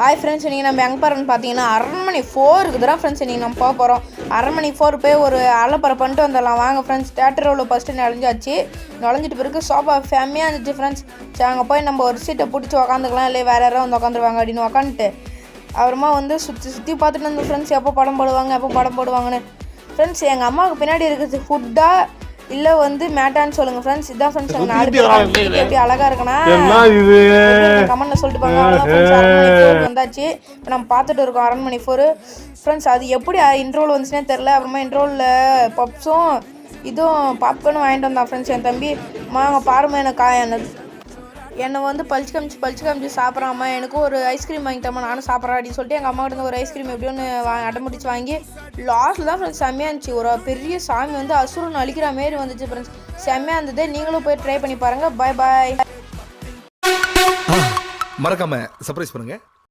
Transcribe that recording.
Hi friends நீங்கள் நம்ம எங்கே போகிறோம்னு பார்த்தீங்கன்னா அரண்மனை ஃபோருக்கு தான் ஃப்ரெண்ட்ஸ் நீங்கள் நம்ம போக போகிறோம் அரண்மனை ஃபோர் போய் ஒரு அலப்பறை பண்ணிட்டு வந்துடலாம். வாங்க ஃப்ரெண்ட்ஸ் தேட்டர் உள்ள ஃபஸ்ட்டு நுழைஞ்சாச்சு. நுழைஞ்சிட்டு பிறகு சோஃபா ஃபேமியாக இருந்துச்சு ஃப்ரெண்ட்ஸ் சரி அங்கே போய் நம்ம ஒரு சீட்டை பிடிச்சி உக்காந்துக்கலாம். இல்லை வேறு யாராவது வந்து உட்காந்துருவாங்க அப்படின்னு உக்காந்துட்டு அப்புறமா வந்து சுற்றி சுற்றி பார்த்துட்டு இருந்தோம் ஃப்ரெண்ட்ஸ் எப்போ படம் போடுவாங்க எப்போ படம் போடுவாங்கன்னு. ஃப்ரெண்ட்ஸ் எங்கள் அம்மாவுக்கு பின்னாடி இருக்கிறது ஃபுட்டாக இல்லை வந்து மேட்டான்னு சொல்லுங்கள் ஃப்ரெண்ட்ஸ் இதான் ஃப்ரெண்ட்ஸ் பேர். எப்படி அழகாக இருக்குன்னா என்ன இது? கமெண்ட்ல சொல்லிட்டு ஃபோர் வந்தாச்சு. இப்போ நம்ம பார்த்துட்டு இருக்கோம். அரண்மனை ஃபோர் ஃப்ரெண்ட்ஸ் அது எப்படி இன்ட்ரோல் வந்துச்சுனே தெரில அப்புறமா இன்ட்ரோலில் பப்ஸும் இதுவும் பாப்கார்னும் வாங்கிட்டு வந்தான் ஃப்ரெண்ட்ஸ் என் தம்பி. மாங்க பாருமா எனக்கு கா- என்னை வந்து பழிச்சு காமிச்சு பழிச்சு காமிச்சு சாப்பிட்றாமா எனக்கும் ஒரு ஐஸ்கிரீம் வாங்கிட்டோமா நானும் சாப்பிட்றேன் அப்படின்னு சொல்லிட்டு எங்கள் அம்மா கிட்ட ஒரு ஐஸ்கிரீம் எப்படியோன்னு வா அடம்பிடிச்சு வாங்கி லாஸ்ட்டில் தான் ஃப்ரெண்ட்ஸ் செம்மையாக இருந்துச்சு. ஒரு பெரிய சாமி வந்து அசுரன் அழிக்கிற மாரி வந்துச்சு ஃப்ரெண்ட்ஸ் செம்மையாக இருந்தது. நீங்களும் போய் ட்ரை பண்ணி பாருங்கள் பாய் பாய் மறக்காம சர்ப்ரைஸ் பண்ணுங்கள்